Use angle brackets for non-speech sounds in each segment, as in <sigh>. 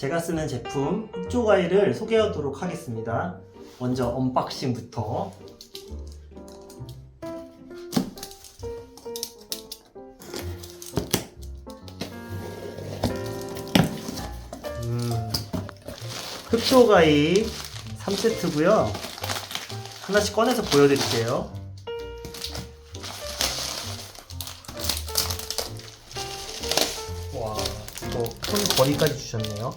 제가 쓰는 제품 흑조가위를 소개하도록 하겠습니다. 먼저 언박싱부터 음, 흑조가위 3세트고요. 하나씩 꺼내서 보여드릴게요. 이거 큰 거리까지 주셨네요.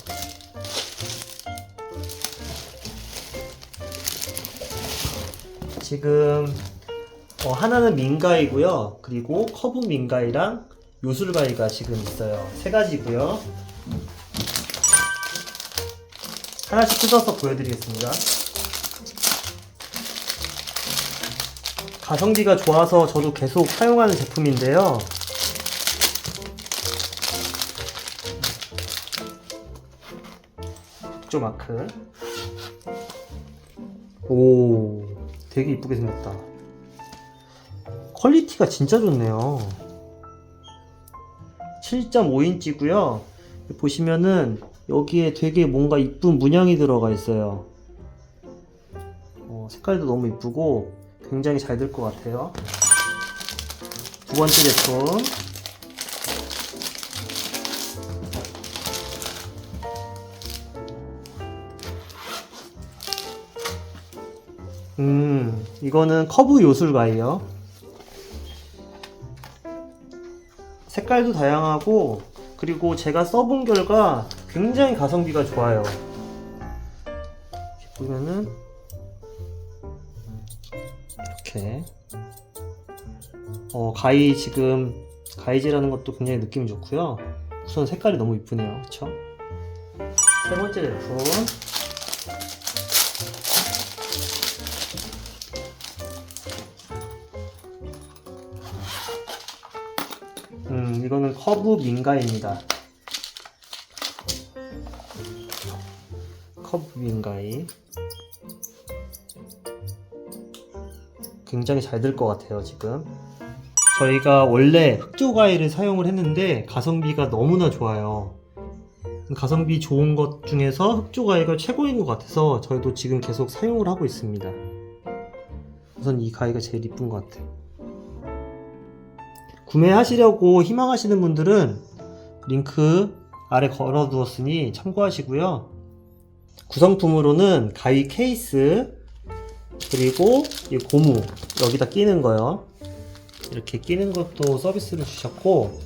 지금 어, 하나는 민가이고요. 그리고 커브 민가이랑 요술가이가 지금 있어요. 세 가지고요. 하나씩 뜯어서 보여드리겠습니다. 가성비가 좋아서 저도 계속 사용하는 제품인데요. 흑조마크. 오, 되게 이쁘게 생겼다. 퀄리티가 진짜 좋네요. 7.5인치고요. 보시면은 여기에 되게 뭔가 이쁜 문양이 들어가 있어요. 어, 색깔도 너무 이쁘고 굉장히 잘 될 것 같아요. 두 번째 제품. 음, 이거는 커브 요술가예요. 색깔도 다양하고 그리고 제가 써본 결과 굉장히 가성비가 좋아요. 보면은 이렇게 어, 가위 지금 가위질하는 것도 굉장히 느낌이 좋고요. 우선 색깔이 너무 이쁘네요. 그쵸? 세 번째 제품 커브 민가입니다. 커브 민가이. 굉장히 잘 될 것 같아요, 지금. 저희가 원래 흑조가위를 사용을 했는데 가성비가 너무나 좋아요. 가성비 좋은 것 중에서 흑조가위가 최고인 것 같아서 저희도 지금 계속 사용을 하고 있습니다. 우선 이 가위가 제일 이쁜 것 같아요. 구매하시려고 희망하시는 분들은 링크 아래 걸어 두었으니 참고하시고요. 구성품으로는 가위 케이스 그리고 이 고무 여기다 끼는 거요. 이렇게 끼는 것도 서비스를 주셨고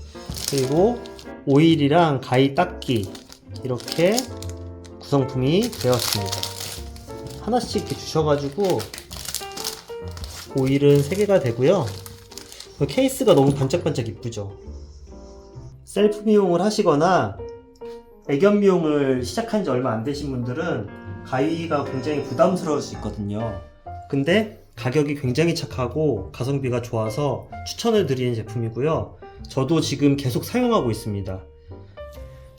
그리고 오일이랑 가위 닦기 이렇게 구성품이 되었습니다. 하나씩 이렇게 주셔가지고 오일은 3개가 되고요. 그 케이스가 너무 반짝반짝 이쁘죠. 셀프 미용을 하시거나 애견 미용을 시작한 지 얼마 안 되신 분들은 가위가 굉장히 부담스러울 수 있거든요. 근데 가격이 굉장히 착하고 가성비가 좋아서 추천을 드리는 제품이고요. 저도 지금 계속 사용하고 있습니다.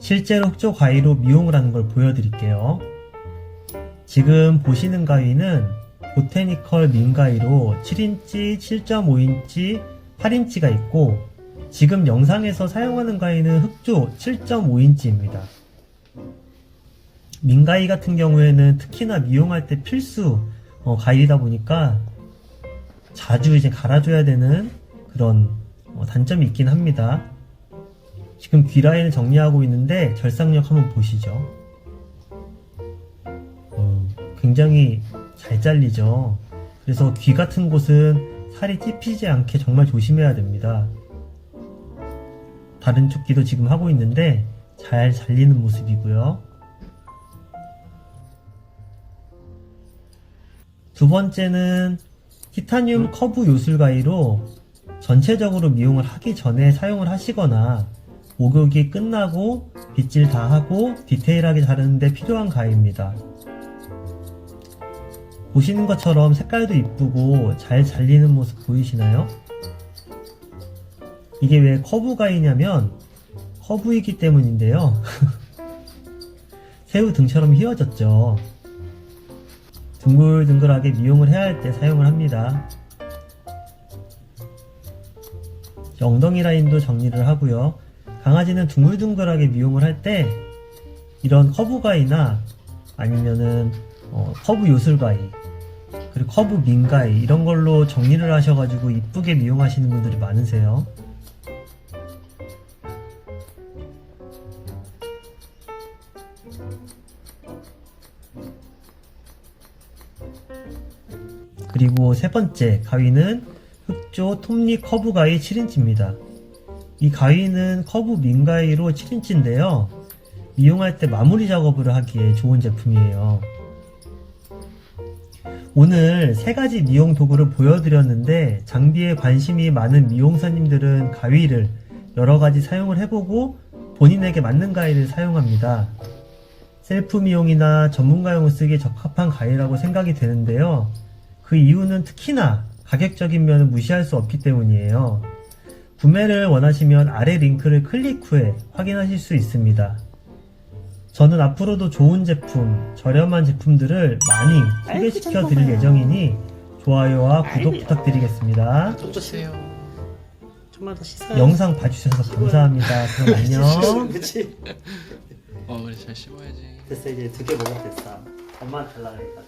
실제로 흑조 가위로 미용을 하는 걸 보여드릴게요. 지금 보시는 가위는 보테니컬 민가위로 7인치, 7.5인치, 8인치가 있고 지금 영상에서 사용하는 가위는 흑조 7.5인치입니다. 민가위 같은 경우에는 특히나 미용할 때 필수 어, 가위다 보니까 자주 이제 갈아줘야 되는 그런 어, 단점이 있긴 합니다. 지금 귀 라인을 정리하고 있는데 절삭력 한번 보시죠. 어, 굉장히 잘 잘리죠. 그래서 귀 같은 곳은 살이 찝히지 않게 정말 조심해야 됩니다. 다른 쪽 귀도 지금 하고 있는데 잘 잘리는 모습이고요. 두 번째는 티타늄 커브 요술 가위로 전체적으로 미용을 하기 전에 사용을 하시거나 목욕이 끝나고 빗질 다 하고 디테일하게 자르는데 필요한 가위입니다. 보시는 것처럼 색깔도 이쁘고 잘 잘리는 모습 보이시나요? 이게 왜 커브 가위냐면 커브이기 때문인데요. <laughs> 새우 등처럼 휘어졌죠. 둥글둥글하게 미용을 해야 할 때 사용을 합니다. 엉덩이 라인도 정리를 하고요. 강아지는 둥글둥글하게 미용을 할 때 이런 커브 가위나 아니면은 어, 커브 요술 가위 그리고 커브 민 가위 이런 걸로 정리를 하셔가지고 이쁘게 미용하시는 분들이 많으세요. 그리고 세 번째 가위는 흑조 톱니 커브 가위 7인치입니다. 이 가위는 커브 민 가위로 7인치인데요. 미용할 때 마무리 작업을 하기에 좋은 제품이에요. 오늘 세 가지 미용 도구를 보여드렸는데 장비에 관심이 많은 미용사님들은 가위를 여러 가지 사용을 해보고 본인에게 맞는 가위를 사용합니다. 셀프 미용이나 전문가용을 쓰기에 적합한 가위라고 생각이 되는데요. 그 이유는 특히나 가격적인 면을 무시할 수 없기 때문이에요. 구매를 원하시면 아래 링크를 클릭 후에 확인하실 수 있습니다. 저는 앞으로도 좋은 제품, 저렴한 제품들을 많이 소개시켜 드릴 예정이니 좋아요와 구독 부탁드리겠습니다. 좀 주세요. 좀만 더 씻어요. 영상 봐주셔서 감사합니다. 그럼 <laughs> 안녕. <laughs> 그치? 어 그래 잘 씹어야지 됐어 이제 두 개 먹으면 됐어. 엄마한테 달라 그러니까.